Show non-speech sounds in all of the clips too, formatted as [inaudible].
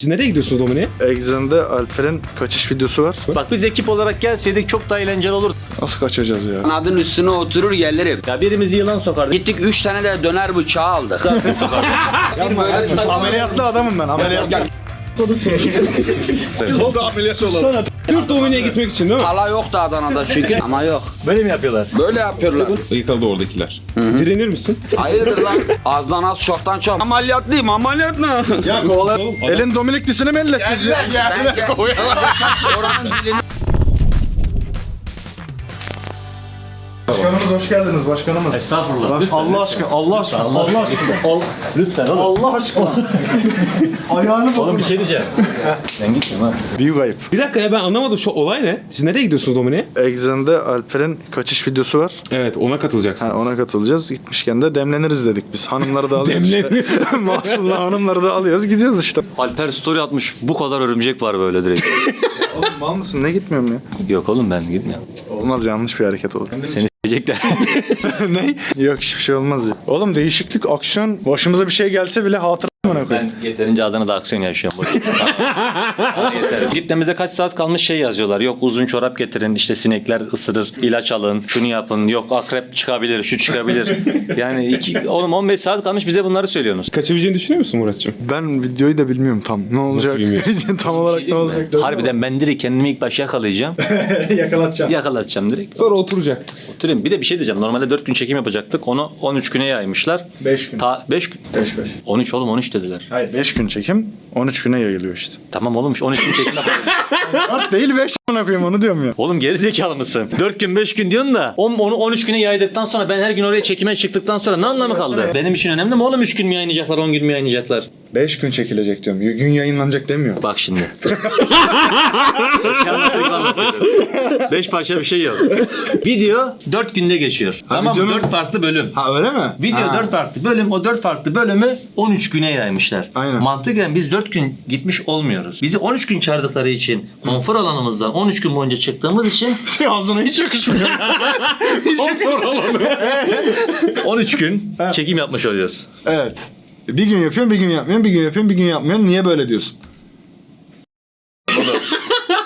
Siz nereye gidiyorsunuz Domine'ye? Exxen'de Alper'in kaçış videosu var. Bak biz ekip olarak gelseydik çok daha eğlenceli olur. Nasıl kaçacağız ya? Kanadın üstüne oturur gelirim. Ya birimizi yılan sokardı. Gittik 3 tane de döner bıçağı aldık. [laughs] Ameliyatlı adamım ben ameliyatlı. Türk Domine'ye gitmek için değil mi? Hala yoktu Adana'da çünkü [laughs] ama yok. Böyle mi yapıyorlar? Böyle yapıyorlar. Yıkıldı oradakiler. Direnir misin? Hayırdır lan? Azdan az çoktan çok. Ameliyatlıyım ameliyat ne? Ya kovalar. Elin Dominiklisini mi ellettiniz oranın dilini Başkanımız hoş geldiniz başkanımız. Estağfurullah. Allah aşkına, Allah aşkına, Allah aşkına. Ol, lütfen oğlum. Allah aşkına. [laughs] Ayağını Oğlum bir şey diyeceğim. ben gitmiyorum ha. Büyük ayıp. Bir dakika ya ben anlamadım şu olay ne? Siz nereye gidiyorsunuz Domine'ye? Exxen'de Alper'in kaçış videosu var. Evet ona katılacaksın. Ha, ona katılacağız. Gitmişken de demleniriz dedik biz. Hanımları da [laughs] alıyoruz işte. [laughs] Masumla hanımları da alıyoruz. Gidiyoruz işte. Alper story atmış. Bu kadar örümcek var böyle direkt. Oğlum mal mısın? Ne gitmiyorum ya? Yok oğlum ben gitmiyorum. Olmaz yanlış bir hareket olur. Seni s**ecekler. [laughs] ne? Yok hiçbir şey olmaz. Oğlum değişiklik, aksiyon. Başımıza bir şey gelse bile hatıra bana koy. ben yeterince Adana'da aksiyon yaşıyorum. Boş. Bana yeter. Gitmemize kaç saat kalmış şey yazıyorlar. Yok uzun çorap getirin, işte sinekler ısırır, ilaç alın, şunu yapın. Yok akrep çıkabilir, şu çıkabilir. [laughs] Yani iki, oğlum 15 saat kalmış bize bunları söylüyorsunuz. Kaçabileceğini düşünüyor musun Muratçım? Ben videoyu da bilmiyorum tam. Ne olacak? [laughs] tam olarak ne olacak? Harbiden ben direkt kendimi ilk baş yakalayacağım. [laughs] yakalatacağım. Yakalatacağım direkt. Sonra oturacak. Oturayım. Bir de bir şey diyeceğim. Normalde 4 gün çekim yapacaktık. Onu 13 güne yaymışlar. 5 gün. Ta 5 gün. 5 5. 13 oğlum 13 dediler. Hayır 5 gün çekim 13 güne yayılıyor işte. Tamam oğlum 13 gün çekim yaparız. 4 değil 5 amına koyayım onu diyorum ya. oğlum geri zekalı mısın? 4 gün 5 gün diyorsun da on- onu 13 güne yaydıktan sonra ben her gün oraya çekime çıktıktan sonra ne anlamı kaldı? Benim için önemli mi oğlum 3 gün mü yayınlayacaklar 10 gün mü yayınlayacaklar? 5 gün çekilecek diyorum. Gün yayınlanacak demiyor. Bak şimdi. [laughs] 5 parça bir şey yok. Video 4 günde geçiyor. tamam video mu? 4 farklı bölüm. Ha öyle mi? Video ha. 4 farklı bölüm. O 4 farklı bölümü 13 güne yaymışlar. Aynen. Mantıken biz 4 gün gitmiş olmuyoruz. Bizi 13 gün çağırdıkları için konfor alanımızdan 13 gün boyunca çıktığımız için [laughs] Ağzına hiç yakışmıyor. 13 gün çekim yapmış oluyoruz. evet. Bir gün yapıyorum, bir gün yapmıyorum, bir gün yapıyorum, bir gün yapmıyorum. Niye böyle diyorsun?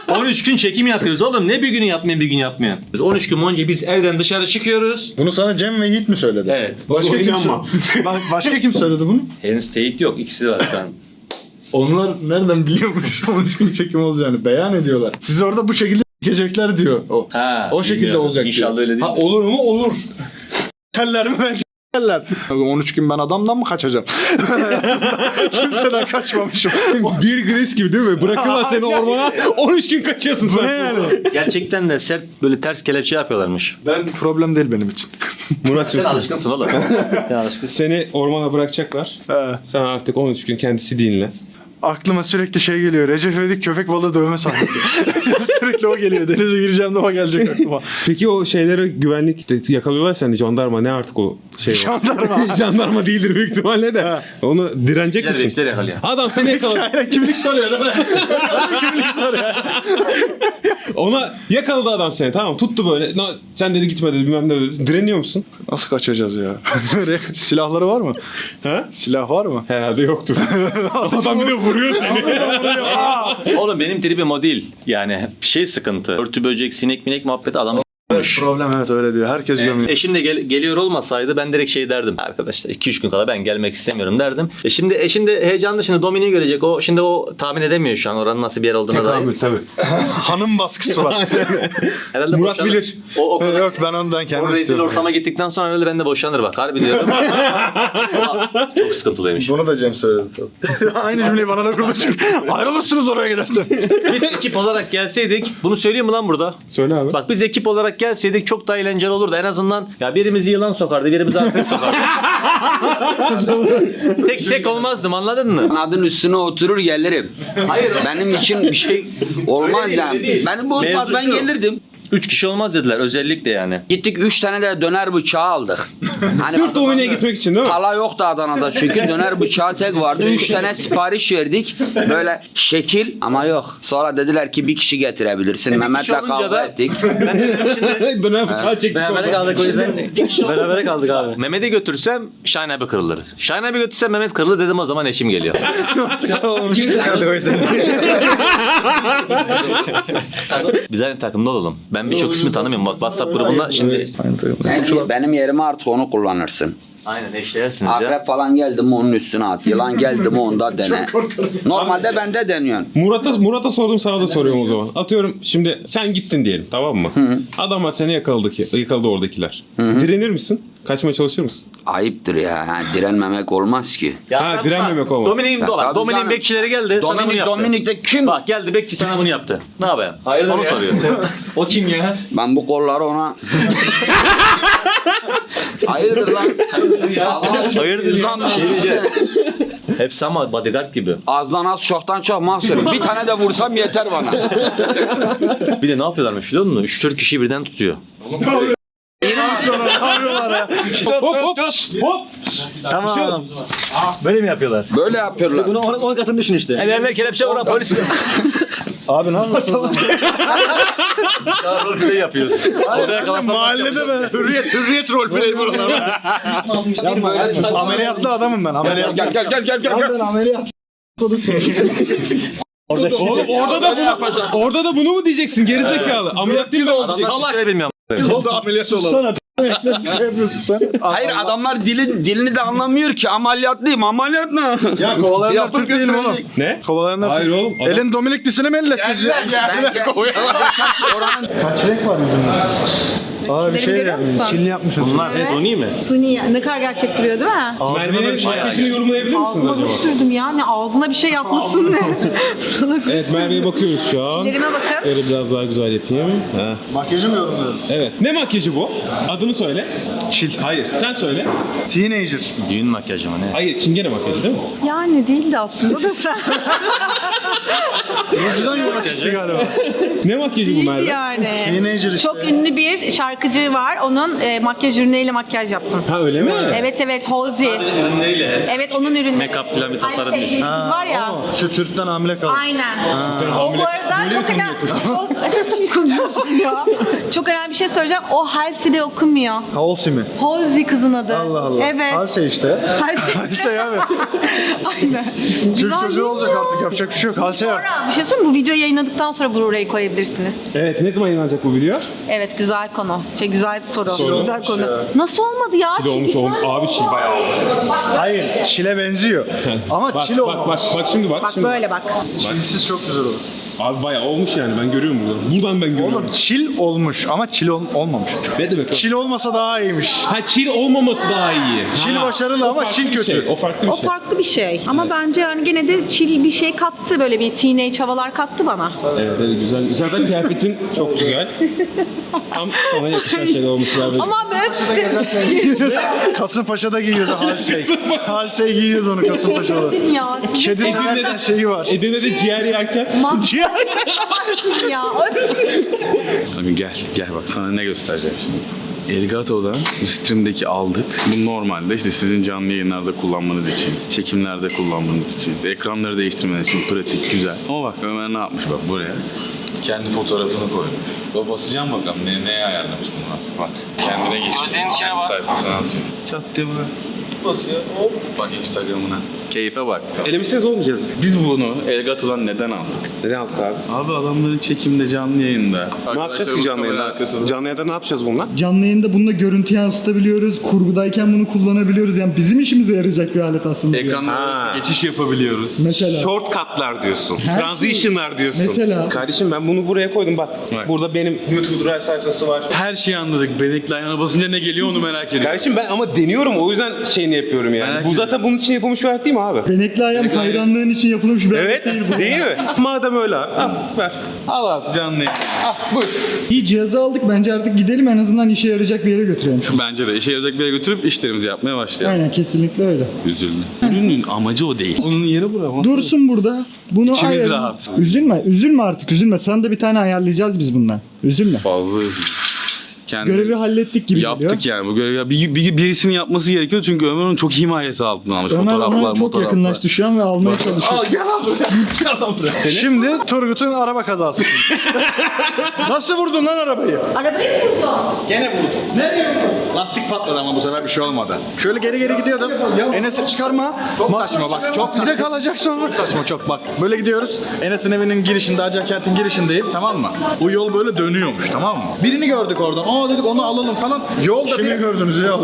13 gün çekim yapıyoruz oğlum. Ne bir günü yapmayan bir gün yapmayan. Biz 13 gün boyunca biz evden dışarı çıkıyoruz. Bunu sana Cem ve Yiğit mi söyledi? Evet. Başka kim. Ba- başka kim söyledi bunu? Henüz teyit yok. İkisi var şu an. [laughs] Onlar nereden biliyormuş [laughs] 13 gün çekim olacağını beyan ediyorlar. Siz orada bu şekilde çekecekler diyor o. Ha, o şekilde bilmiyorum. olacak İnşallah diyor. öyle değil. Ha, olur mu? Olur. [laughs] Keller mi? Belki keller. 13 gün ben adamdan mı kaçacağım? [laughs] Kimseden kaçmamışım. bir gris gibi değil mi? Bırakıyorlar seni ormana 13 gün kaçıyorsun Bu sen. ne yani? Gerçekten de sert böyle ters kelepçe yapıyorlarmış. Ben problem değil benim için. Muratçım Sen alışkınsın oğlum. Sen alışkınsın. seni ormana bırakacaklar. He. Sen artık 13 gün kendisi dinle. Aklıma sürekli şey geliyor. Recep İvedik köpek balığı dövme sahnesi. [laughs] sürekli o geliyor. Denize gireceğim de o gelecek aklıma. Peki o şeylere güvenlik yakalıyorlar seni jandarma ne artık o şey var. Jandarma. [laughs] jandarma değildir büyük ihtimalle de. Ha. Onu direnecek misin? bekler yakalıyor. Adam seni [laughs] yakaladı. Kimlik soruyor değil mi? kimlik soruyor. Ona yakaladı adam seni tamam tuttu böyle. "Na- Sen dedi gitme dedi bilmem ne dedi. Direniyor musun? Nasıl kaçacağız ya? Silahları var mı? Ha? Silah var mı? Herhalde yoktur. adam bir de vuruyor seni. Oğlum benim tribim o değil. Yani şey sıkıntı. Örtü böcek, sinek minek muhabbeti adamı s**mış. Problem evet öyle diyor. Herkes gömüyor. Eşim de gel- geliyor olmasaydı ben direkt şey derdim. Arkadaşlar 2-3 gün kala ben gelmek istemiyorum derdim. E şimdi eşim de heyecanlı şimdi Domini'yi görecek. O şimdi o tahmin edemiyor şu an oranın nasıl bir yer olduğuna dair. Tekamül tabii. [laughs] Hanım baskısı var. [laughs] Herhalde Murat boşanır. bilir. O, o kadar Yok ben ondan o kendim rezil istiyorum. ortama gittikten sonra herhalde ben de boşanır bak. Harbi diyorum. [laughs] Çok sıkıntılıymış. Bunu da Cem söyledi. Aynı cümleyi bana da kurdu çünkü. Ayrılırsınız oraya giderseniz. Biz ekip olarak gelseydik bunu söyleyeyim mi lan burada? Söyle abi. Bak biz ekip olarak gelseydik çok daha eğlenceli olurdu. En azından ya birimizi yılan sokardı, birimizi akrep sokardı. [laughs] tek tek olmazdım anladın mı? kanadın üstüne oturur gelirim. Hayır benim için bir şey olmaz yani. Benim bu olmaz Mevzu ben şu. gelirdim. 3 kişi olmaz dediler özellikle yani. Gittik 3 tane de döner bıçağı aldık. [laughs] Hani Sırf Domine'ye gitmek için değil mi? Pala yoktu Adana'da çünkü [laughs] döner bıçağı tek vardı. 3 tane [laughs] sipariş verdik. Böyle şekil ama yok. Sonra dediler ki bir kişi getirebilirsin. Mehmet'le kişi olunca kavga da- ettik. Dönem bıçağı çektik Berabere orada. kaldık o yüzden. Berabere kaldık abi. Mehmet'i götürsem Şahin abi kırılır. Şahin abi götürsem Mehmet kırılır dedim o zaman eşim geliyor. Biz aynı takımda olalım. Ben birçok ismi tanımıyorum. Bak WhatsApp grubunda şimdi. Benim, benim yerime artık onu kullanırsın. Aynen eşleyersiniz ya. Akrep falan geldi mi onun üstüne at. Yılan geldi mi onda [laughs] dene. Normalde bende deniyorsun. Murat'a Murat'a sordum sana da soruyorum o zaman. Atıyorum şimdi sen gittin diyelim tamam mı? Adamlar seni yakaladı ki yakaladı oradakiler. Direnir misin? Kaçmaya çalışır mısın? Ayıptır ya. Ha, direnmemek olmaz ki. Ha, direnmemek olmaz. Dominik'in Ya dolar. tabii Dominik'in canım. bekçileri geldi. sana bunu Dominik, yaptı. Dominik'te kim? Bak geldi bekçi sana bunu yaptı. Ne yapayım? Onu soruyor. [laughs] O kim ya? Ben bu kolları ona... [laughs] Hayırdır lan? Allah aşkına Hayırdır lan ben Şey size. Hepsi ama bodyguard gibi. Azdan az çoktan çok mahsurum. Bir tane de vursam yeter bana. Bir de ne yapıyorlarmış biliyor musun? 3-4 kişiyi birden tutuyor. Yapıyorlar ya? Hop hop hop. Tamam. Böyle mi yapıyorlar? Böyle yapıyorlar. Bunu 10 katını düşün işte. Ellerine kelepçe vuran polis. [laughs] Abi ne anlatıyorsun? [laughs] Daha roleplay yapıyoruz. Orada yakalansak Mahallede mi? Hürriyet, hürriyet roleplay buralar. Ameliyatlı adamım ben. Ameliyatlı. Gel gel gel gel gel. gel. Ben ameliyat. Oğlum orada da bunu, orada da bunu mu diyeceksin gerizekalı? Ameliyat değil mi? Salak. bilmiyorum. Oldu ameliyat olalım. Sana şey yapıyorsun sen. Hayır adamlar dilin dilini de anlamıyor ki. Ameliyatlıyım ameliyat ne? Ya kovalayanlar Türk değil mi oğlum? Ne? Kovalayanlar Hayır Türk. oğlum. Adam... Elin Dominik dişini mi elleteceğiz ya? Bence oranın Kaç renk var yüzünde? Aa bir şey yani. Çinli yapmışsın. Bunlar ne? Suni mi? Suni ne kadar gerçek duruyor değil mi? Merve'nin makyajını yorumlayabilir misiniz Ağzına acaba? ruj sürdüm ya. Ne ağzına bir şey yapmışsın ne? [laughs] Sana Evet Merve'ye bakıyoruz şu an. Çillerime bakın. Öyle biraz daha güzel yapayım. Ha. Makyajı mı yorumluyoruz? Evet. Ne makyajı bu? Adını söyle. Çil. Hayır. Sen söyle. Teenager. Düğün makyajı mı ne? Hayır. Çingene makyajı değil mi? Yani değildi aslında da sen. [laughs] Rujdan yola çıktı galiba. Ne makyajı bu Değildi Merve? yani. Teenager işte. Çok ünlü bir şarkıcı var. Onun e, makyaj ürünleriyle makyaj yaptım. Ha öyle mi? Evet evet Halsey. Ürünleriyle. Evet onun ürünü. Make-up falan bir tasarım Hani değil. sevgili kız var ya. Şu Türk'ten hamile kaldı. Aynen. O hamile- bu arada çok önemli. [laughs] Çok kim konuşuyorsun ya? Çok önemli bir şey söyleyeceğim. O Halsey'de okunmuyor. Halsey mi? Halsey kızın adı. Allah Allah. Evet. Halsey işte. Halsey. [laughs] Halsey abi. [laughs] Aynen. Türk Güzel çocuğu değil olacak mi? artık yapacak bir şey yok. Halsey artık. Sonra bir şey söyleyeyim mi? Bu videoyu yayınladıktan sonra Blu-ray'i koyabilirsiniz. Evet. Ne zaman yayınlanacak bu video? Evet güzel konu. Şey güzel soru. Soru. Güzel konu. Nasıl olmadı ya? Çil olmuş Çil oğlum. güzel. Abi çil bayağı olmuş. Hayır. Çile benziyor. [laughs] Ama Bak çil bak bak bak şimdi bak. Bak şimdi. böyle bak. Çilsiz çok güzel olur. Abi bayağı olmuş yani ben görüyorum buradan. Buradan ben görüyorum. Oğlum çil olmuş ama çil ol- olmamış. Ne demek o? Çil olmasa daha iyiymiş. Ha çil olmaması daha iyi. Çil Ha, başarılı o ama farklı çil bir kötü. Şey. O farklı bir O şey. farklı bir şey. Ama bence yani gene de çil bir şey kattı. Böyle bir teenage havalar kattı bana. Evet, evet güzel. Zaten kıyafetin çok güzel. Tam sana yakışan şeyler olmuş. Merve. Ama hepsi [laughs] Kasımpaşa'da giyiyordu Halsey. Halsey giyiyordu onu Kasımpaşa'da. ya. Kedi Edirne'de- severken şeyi var. Edirne'de ciğer yerken [laughs] ya. Abi gel gel bak sana ne göstereceğim şimdi. Elgato'dan bu stream'deki aldık. Bu normalde işte sizin canlı yayınlarda kullanmanız için, çekimlerde kullanmanız için, ekranları değiştirmeniz için pratik, güzel. Ama bak Ömer ne yapmış bak buraya. Kendi fotoğrafını koymuş. Ve basacağım bakalım ne, neye ayarlamış bunu. Bak kendine geçiyor. Kendi sayfasına atıyor. Çat diye buna basıyor. Hop. Bak Instagram'ına. Keyfe bak. elemişseniz olmayacağız. Biz bunu Elgato'dan neden aldık? Neden aldık abi? Abi adamların çekimde canlı yayında. Ne yapacağız ki canlı yayında? Canlı yayında ne yapacağız bununla? Canlı yayında bununla görüntü yansıtabiliyoruz. Kurgudayken bunu kullanabiliyoruz. Yani bizim işimize yarayacak bir alet aslında. Ekranlar arası geçiş yapabiliyoruz. Mesela. Shortcutlar diyorsun. Her Transition'lar diyorsun. Mesela. Kardeşim ben bunu buraya koydum bak. Bak. Burada benim YouTube Drive sayfası var. Her şeyi anladık. Benekli ayağına basınca ne geliyor onu merak ediyorum. Kardeşim ben ama deniyorum o yüzden şeyini yapıyorum yani. Merak Bu ediyorum. zaten bunun için yapılmış bir alet değil mi abi? Benekli ayağım hayranlığın için yapılmış bir Evet. değil bu. Değil mi? Madem öyle abi. Al ver. Al abi canlı yayın. İyi cihazı aldık bence artık gidelim en azından işe yarayacak bir yere götürelim. Bence de işe yarayacak bir yere götürüp işlerimizi yapmaya başlayalım. Aynen kesinlikle öyle. Üzüldü. Ürünün amacı o değil. Onun yeri bura. Dursun burada. Bunu İçimiz ayarla. rahat. Üzülme. Üzülme artık üzülme. Sana da bir tane ayarlayacağız biz bundan. Üzülme. Fazla üzüldü. Kendi Görevi hallettik gibi Yaptık geliyor. yani bu görevi. Ya Bir, bir, birisinin yapması gerekiyor çünkü Ömer onun çok himayesi altına almış. Ömer fotoğraflar, ona çok fotoğraflar. yakınlaştı şu an ve almaya çalışıyor. [laughs] Şimdi Turgut'un araba kazası. [laughs] Nasıl vurdun lan arabayı? Arabayı vurdu. Gene vurdu. Nereye vurdu? Lastik patladı ama bu sefer bir şey olmadı. Şöyle geri geri gidiyordum. Enes'i çıkarma. Çok saçma bak. Çok bize kalacak sonra. Çok saçma çok bak. Böyle gidiyoruz. Enes'in evinin girişinde, Acakent'in girişindeyim tamam mı? Bu yol böyle dönüyormuş tamam mı? Birini gördük oradan. Aa dedik onu alalım falan. Yolda Kimi gördünüz ya?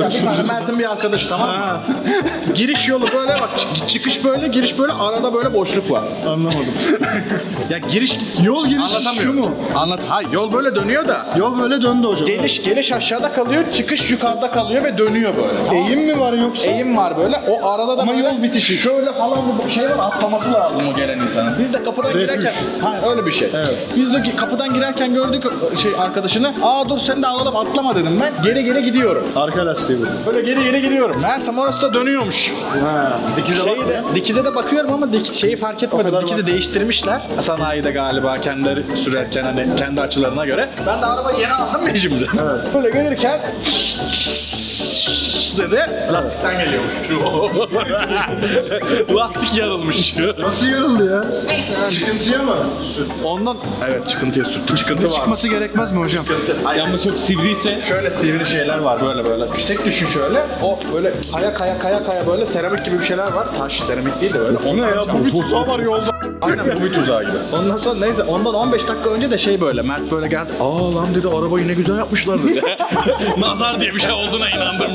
Mert'in bir arkadaşı tamam mı? [laughs] Giriş yolu böyle bak. çık- Çıkış böyle, giriş böyle. Arada böyle boşluk var. Anlamadım. [laughs] ya giriş yol girişi şu mu? Anlat. Ha yol böyle dönüyor da. Yol böyle döndü hocam. Geliş geliş aşağıda kalıyor, çıkış yukarıda kalıyor ve dönüyor böyle. Eğim mi var yoksa? Eğim var böyle. O arada da Ama böyle yol bitişi. Şöyle falan bir şey var. Atlaması lazım o gelen insanın. Biz de kapıdan girerken ha öyle bir şey. Biz de kapıdan girerken gördük şey arkadaşını. Aa dur sen de alalım atlama dedim ben. Geri geri gidiyorum. Arka lastiği bu. Böyle geri geri gidiyorum. Meğersem orası da dönüyormuş. Ha, dikize Şeyi de, dikize de bakıyorum ama dik, şeyi fark etmedim. Dikizi değiştirmişler. Sanayide galiba kendileri sürerken hani kendi açılarına göre. Ben de arabayı yeni aldım ya şimdi. Evet. Böyle gelirken dedi. Lastikten geliyormuş. [laughs] Lastik yarılmış. Nasıl yarıldı ya? Çıkıntıya mı? Ondan evet çıkıntıya sürttü. Çıkıntı var. Çıkması gerekmez mi hocam? Ama çok sivriyse Şöyle sivri şeyler var böyle böyle. Yüksek düşün şöyle. O böyle kaya kaya kaya kaya böyle seramik gibi bir şeyler var. Taş seramik değil de böyle. O ne ya? Bu bir tuzağı var yolda. Aynen bu bir tuzağı gibi. Ondan sonra neyse ondan 15 dakika önce de şey böyle Mert böyle geldi. Aa lan dedi arabayı ne güzel yapmışlar dedi. [laughs] Nazar diye bir şey olduğuna inandım.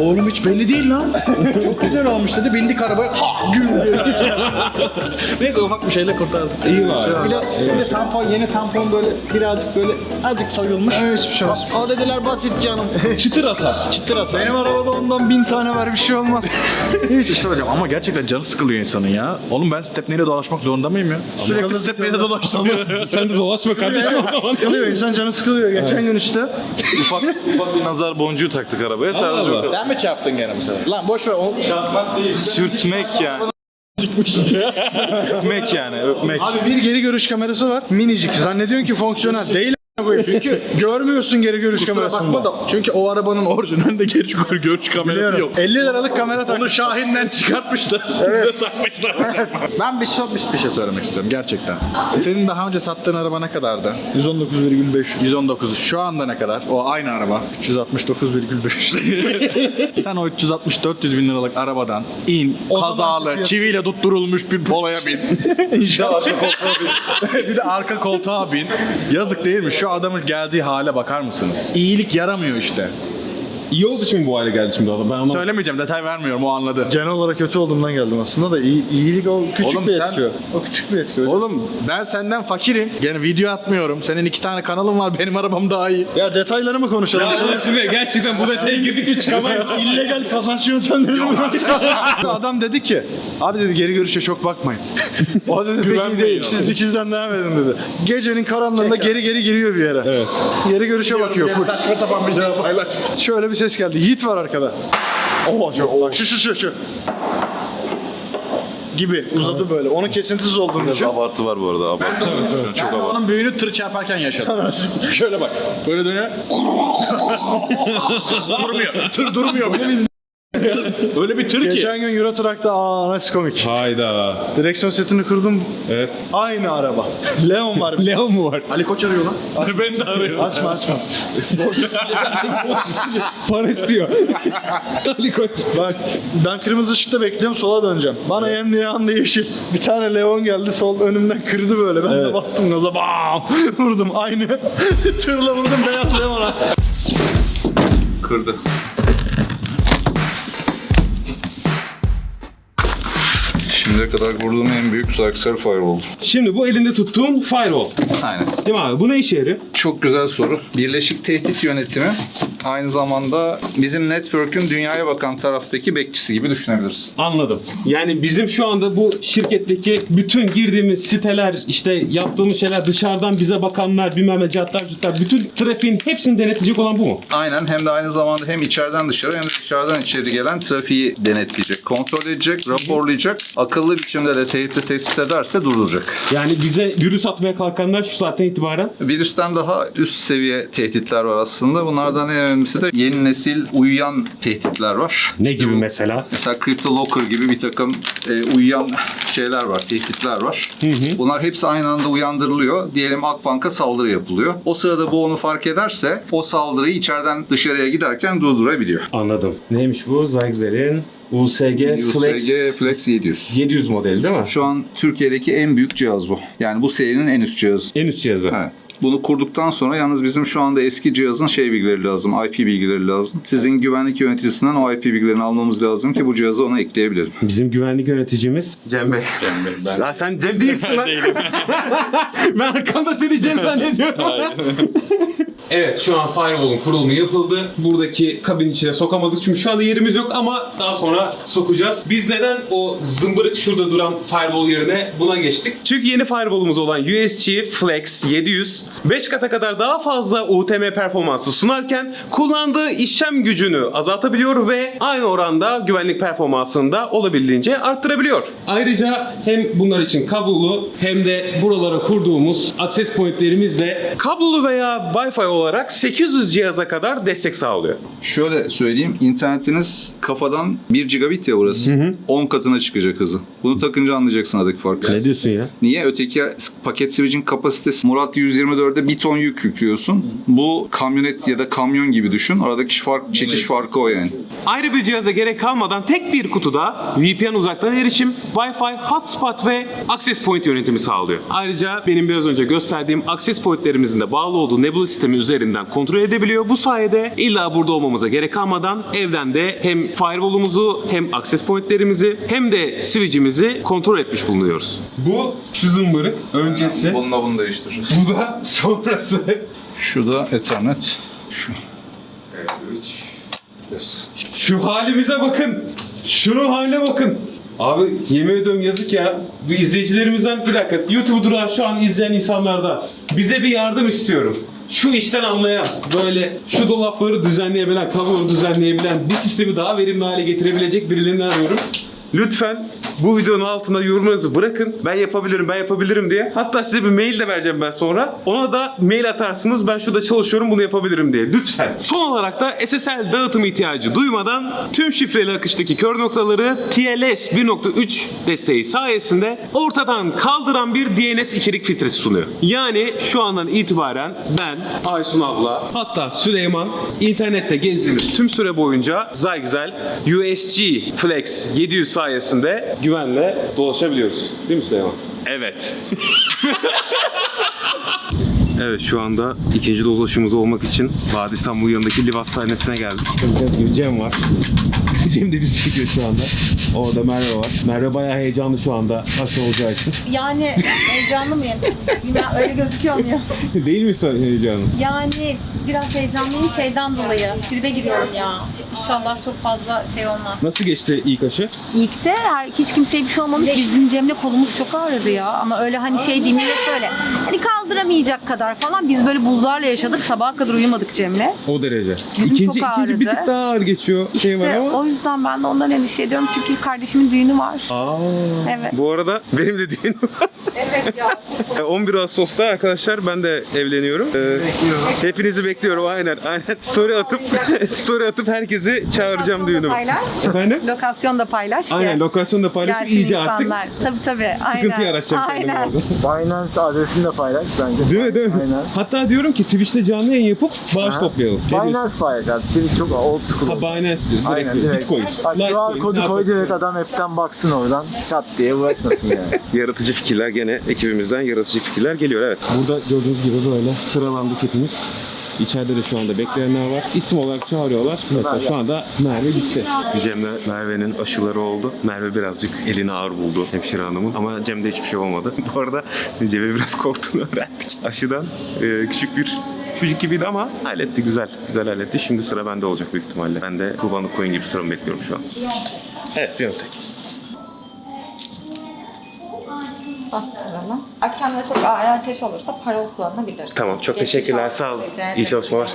Oğlum hiç belli değil lan. Çok güzel olmuş dedi. Bindik arabaya. Ha gül diye. Neyse ufak bir şeyle kurtardık. iyi var. Plastik bir de tampon yeni tampon böyle birazcık böyle azıcık soyulmuş. Evet hiçbir şey olmaz. O dediler basit canım. [laughs] Çıtır atar. Çıtır atar. Benim arabada ondan bin tane var bir şey olmaz. [laughs] Hiç. İşte hocam ama gerçekten canı sıkılıyor insanın ya. Oğlum ben stepneyle dolaşmak zorunda mıyım ya? Sürekli stepneyle dolaştım. Sen de dolaşma kardeşim o zaman. Sıkılıyor insan canı sıkılıyor. Geçen gün işte. ufak ufak bir nazar boncuğu taktık arabaya sadece. Allah. Sen mi çarptın gene bu sefer? Lan boş ver. O... Çarpmak değil. Sürtmek yani. öpmek yani öpmek. Abi bir geri görüş kamerası var. Minicik. Zannediyorsun ki fonksiyonel. Değil çünkü görmüyorsun geri görüş kamerasında. Da, çünkü o arabanın orijinalinde geri görüş, görüş kamerası yok. 50 liralık kamera. Onu Şahin'den çıkartmışlar. Evet. takmışlar. Ben bir şey, bir, bir şey söylemek istiyorum gerçekten. Senin daha önce sattığın araba ne kadardı? 119,500. 119. Şu anda ne kadar? O aynı araba. 369,500. [laughs] Sen o 360-400 bin liralık arabadan in, kazalı, çiviyle tutturulmuş bir poloya bin. [laughs] İnşallah. [laughs] bir de arka koltuğa bin. Yazık değil mi? Şu adamın geldiği hale bakar mısın? İyilik yaramıyor işte. İyi oldu şimdi bu hale geldi şimdi adam. Ben ama Söylemeyeceğim detay vermiyorum o anladı. Genel olarak kötü olduğumdan geldim aslında da iyi, iyilik o küçük Oğlum bir sen- etki o. O küçük bir etki. hocam. Oğlum ben senden fakirim. Gene video atmıyorum. Senin iki tane kanalın var. Benim arabam daha iyi. Ya detayları mı konuşalım? şimdi gerçekten bu da şey girdik mi çıkamayız. [laughs] illegal kazanç yöntemleri mi? [laughs] Adam dedi ki abi dedi geri görüşe çok bakmayın. o dedi pek iyi değil. Siz dikizden devam edin dedi. Gecenin karanlığında geri geri giriyor bir yere. Evet. Geri görüşe bakıyor. Full. Saçma sapan bir cevap paylaş. Şöyle bir ses geldi. Yiğit var arkada. Oo çok bak şu şu şu şu. Gibi uzadı böyle. Onun kesintisiz olduğunu Biraz düşün. abartı var bu arada. Abartı. Şu an çok abartı. onun büyüğünü tır çarparken yaşadım. Şöyle bak. Böyle dönüyor. [laughs] durmuyor. Tır durmuyor bile. [laughs] Öyle bir tır ki. Geçen gün Euro Truck'ta aa nasıl komik. Hayda. Direksiyon setini kırdım. Evet. Aynı araba. [laughs] Leon var. Leon mu var? Ali Koç arıyor lan. Ben de arıyorum. açma açma. [laughs] Para istiyor. Ali Koç. Bak ben kırmızı ışıkta bekliyorum sola döneceğim. Bana hem diye anda yeşil. Bir tane Leon geldi sol önümden kırdı böyle. Ben de bastım gaza bam vurdum aynı. Tırla vurdum beyaz Leon'a. Kırdı. Şimdiye kadar kurduğum en büyük Zyxel Firewall. Şimdi bu elinde tuttuğun firewall. Aynen. Değil mi abi? Bu ne işe yarıyor? Çok güzel soru. Birleşik tehdit yönetimi aynı zamanda bizim network'ün dünyaya bakan taraftaki bekçisi gibi düşünebilirsin. Anladım. Yani bizim şu anda bu şirketteki bütün girdiğimiz siteler, işte yaptığımız şeyler, dışarıdan bize bakanlar, bilmem ne catlar, cutlar, bütün trafiğin hepsini denetleyecek olan bu mu? Aynen hem de aynı zamanda hem içeriden dışarı hem de dışarıdan içeri gelen trafiği denetleyecek, kontrol edecek, raporlayacak, akıllı biçimde de tehdit tespit ederse durduracak. Yani bize virüs atmaya kalkanlar şu saatten itibaren Virüsten daha üst seviye tehditler var aslında. Bunlardan en önemlisi de yeni nesil uyuyan tehditler var. ne gibi mesela? Mesela CryptoLocker gibi bir takım e, uyuyan şeyler var, tehditler var. Bunlar hepsi aynı anda uyandırılıyor. Diyelim Akbank'a saldırı yapılıyor. O sırada bu onu fark ederse o saldırıyı içeriden dışarıya giderken durdurabiliyor. Anladım. Neymiş bu? Zyxel'in USG Flex USG Flex 700. 700 modeli değil mi? Şu an Türkiye'deki en büyük cihaz bu. Yani bu serinin en üst cihazı. En üst cihazı. Evet. Bunu kurduktan sonra yalnız bizim şu anda eski cihazın şey bilgileri lazım, IP bilgileri lazım. Sizin güvenlik yöneticisinden o IP bilgilerini almamız lazım ki bu cihazı ona ekleyebilirim. Bizim güvenlik yöneticimiz Cem Bey. Cem Bey, ben Ya sen Cem değilsin lan. [laughs] ben arkamda seni Cem zannediyorum. Evet şu an firewall'un kurulumu yapıldı. Buradaki kabin içine sokamadık çünkü şu anda yerimiz yok ama daha sonra sokacağız. Biz neden o zımbırık şurada duran firewall yerine buna geçtik? Çünkü yeni firewall'umuz olan USG Flex 700 5 kata kadar daha fazla UTM performansı sunarken kullandığı işlem gücünü azaltabiliyor ve aynı oranda güvenlik performansını da olabildiğince arttırabiliyor. Ayrıca hem bunlar için kablolu hem de buralara kurduğumuz access pointlerimizle kablolu veya Wi-Fi olarak 800 cihaza kadar destek sağlıyor. Şöyle söyleyeyim, internetiniz kafadan 1 gigabit ya burası. 10 katına çıkacak hızı. Bunu takınca anlayacaksın aradaki farkı. Ne diyorsun ya? Niye? Öteki paket switch'in kapasitesi Murat 124'e bir ton yük yüklüyorsun. Bu kamyonet ya da kamyon gibi düşün. Aradaki fark, çekiş farkı o yani. Ayrı bir cihaza gerek kalmadan tek bir kutuda VPN uzaktan erişim, Wi-Fi, hotspot ve access point yönetimi sağlıyor. Ayrıca benim biraz önce gösterdiğim access pointlerimizin de bağlı olduğu Nebula sistemi üzerinden kontrol edebiliyor. Bu sayede illa burada olmamıza gerek kalmadan evden de hem firewall'umuzu hem access pointlerimizi hem de switch'imizi kontrol etmiş bulunuyoruz. Bu şu zımbırık öncesi. Bununla bunu değiştireceğiz. Bu da sonrası. Şu da Ethernet. Şu. Şu halimize bakın. Şunun haline bakın. Abi yemin ediyorum yazık ya. Bu izleyicilerimizden bir dakika. YouTube durağı şu an izleyen insanlardan bize bir yardım istiyorum. Şu işten anlayan, böyle şu dolapları düzenleyebilen, kabloları düzenleyebilen, bir sistemi daha verimli hale getirebilecek birilerini arıyorum. Lütfen bu videonun altına yorumlarınızı bırakın. Ben yapabilirim, ben yapabilirim diye. Hatta size bir mail de vereceğim ben sonra. Ona da mail atarsınız. Ben şurada çalışıyorum, bunu yapabilirim diye. Lütfen. Son olarak da SSL dağıtım ihtiyacı duymadan tüm şifreli akıştaki kör noktaları TLS 1.3 desteği sayesinde ortadan kaldıran bir DNS içerik filtresi sunuyor. Yani şu andan itibaren ben, Aysun abla, hatta Süleyman internette gezdiğimiz tüm süre boyunca Zyxel USG Flex 700 sayesinde güvenle dolaşabiliyoruz. Değil mi Süleyman? Evet. [laughs] Evet şu anda ikinci doz aşımız olmak için Vadi İstanbul yanındaki Liv Hastanesi'ne geldik. Gördüğünüz gibi Cem var. [laughs] Cem de bizi çekiyor şu anda. Orada Merve var. Merve bayağı heyecanlı şu anda aşı olacağı için. [laughs] Yani heyecanlı mıyım? Bilmem öyle gözüküyor mu ya? [laughs] Değil mi sen heyecanlı? Yani biraz heyecanlıyım şeyden dolayı. Tribe giriyorum ya. İnşallah çok fazla şey olmaz. Nasıl geçti ilk aşı? İlkte her, hiç kimseye bir şey olmamış. Bizim Cem'le kolumuz çok ağrıdı ya. Ama öyle hani şey değil millet böyle. Hani kaldıramayacak kadar falan. Biz böyle buzlarla yaşadık. Sabaha kadar uyumadık Cem'le. O derece. Bizim ikinci, çok ikinci bir tık ağrıdı. daha ağır geçiyor şey var İşte ama. o yüzden ben de ondan endişe ediyorum. Çünkü kardeşimin düğünü var. Aa. Evet. Bu arada benim de düğünüm var. Evet ya. [laughs] 11 Ağustos'ta arkadaşlar ben de evleniyorum. Ee, hepinizi bekliyorum aynen. Aynen. Story atıp [laughs] story atıp herkesi çağıracağım düğünüme. Paylaş. Efendim? Lokasyon da paylaş. Aynen ki lokasyonu da paylaşıp Gelsin iyice artık insanlar. Tabii tabii. Aynen. sıkıntı yaratacağım Aynen. Binance adresini de paylaş bence. Değil mi değil mi? Aynen. Hatta diyorum ki Twitch'te canlı yayın yapıp bağış Aha. toplayalım. Ne diyorsun? Binance paylaş abi. Şimdi çok old school. Ha oldu. Binance diyor. Direkt Aynen direkt. Bitcoin. Bak, QR kodu koy direkt adam app'ten baksın oradan. Çat diye uğraşmasın yani. [laughs] Yaratıcı fikirler gene ekibimizden yaratıcı fikirler geliyor evet. Burada gördüğünüz gibi böyle sıralandık hepimiz. İçeride de şu anda bekleyenler var. İsim olarak çağırıyorlar. Mesela şu anda Merve gitti. Cem'le Merve'nin aşıları oldu. Merve birazcık elini ağır buldu hemşire hanımın ama Cem'de hiçbir şey olmadı. [laughs] Bu arada Cem'e biraz korktuğunu [laughs] öğrendik. Aşıdan e, küçük bir çocuk gibiydi ama halletti güzel. Güzel halletti. Şimdi sıra bende olacak büyük ihtimalle. Ben de kurbanlık koyun gibi sıramı bekliyorum şu an. Evet Biontech. bastıralım. Akşamda çok ağır ateş olursa parol kullanabilir. Tamam çok Geçmiş teşekkürler olsun. sağ olun. Rica ederim. İyi çalışmalar.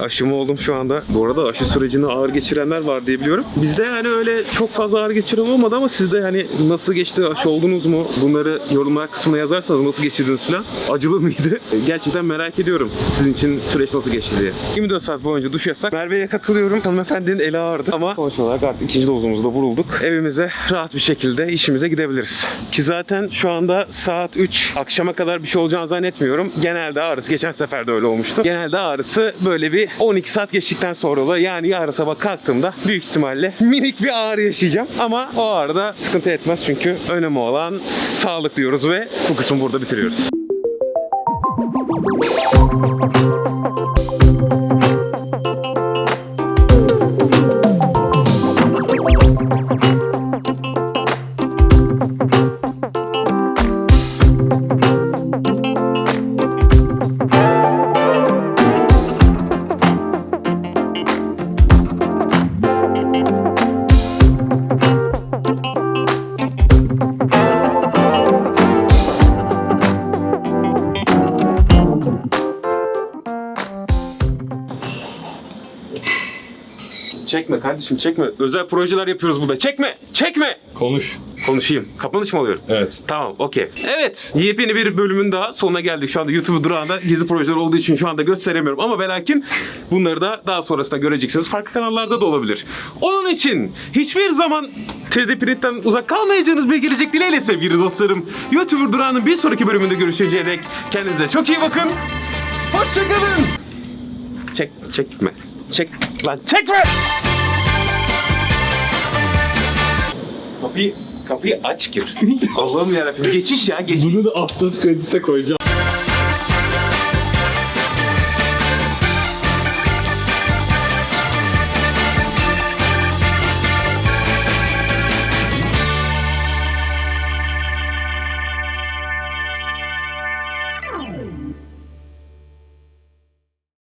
Aşımı oldum şu anda. Bu arada aşı sürecini ağır geçirenler var diye biliyorum. Bizde yani öyle çok fazla ağır geçiren olmadı ama sizde hani nasıl geçti, aşı oldunuz mu? Bunları yorumlar kısmına yazarsanız nasıl geçirdiniz falan. Acılı mıydı? Gerçekten merak ediyorum sizin için süreç nasıl geçti diye. 24 saat boyunca duş yasak. Merve'ye katılıyorum. Hanımefendinin eli ağırdı ama sonuç olarak artık ikinci dozumuzda vurulduk. Evimize rahat bir şekilde işimize gidebiliriz. Ki zaten şu anda saat 3. Akşama kadar bir şey olacağını zannetmiyorum. Genelde ağrısı, geçen sefer de öyle olmuştu. Genelde ağrısı böyle bir 12 saat geçtikten sonra oluyor. Yani yarın sabah kalktığımda büyük ihtimalle minik bir ağrı yaşayacağım. Ama o ağrıda sıkıntı etmez çünkü önemli olan sağlık diyoruz ve bu kısmı burada bitiriyoruz. Çekme kardeşim çekme. Özel projeler yapıyoruz burada. Çekme! Çekme! Konuş. Konuşayım. Kapanış mı alıyorum? Evet. Tamam, okey. Evet, yepyeni bir bölümün daha sonuna geldik. Şu anda YouTube durağında gizli projeler olduğu için şu anda gösteremiyorum. Ama ve lakin bunları da daha sonrasında göreceksiniz. Farklı kanallarda da olabilir. Onun için hiçbir zaman 3D printten uzak kalmayacağınız bir gelecek dileğiyle sevgili dostlarım. YouTuber durağının bir sonraki bölümünde görüşünceye dek kendinize çok iyi bakın. Hoşçakalın. Çek, çekme. Çek, lan çekme! Kapıyı, kapıyı aç gir. [laughs] Allah'ım yarabbim. Geçiş ya, geçiş. Bunu da after credits'e koyacağım.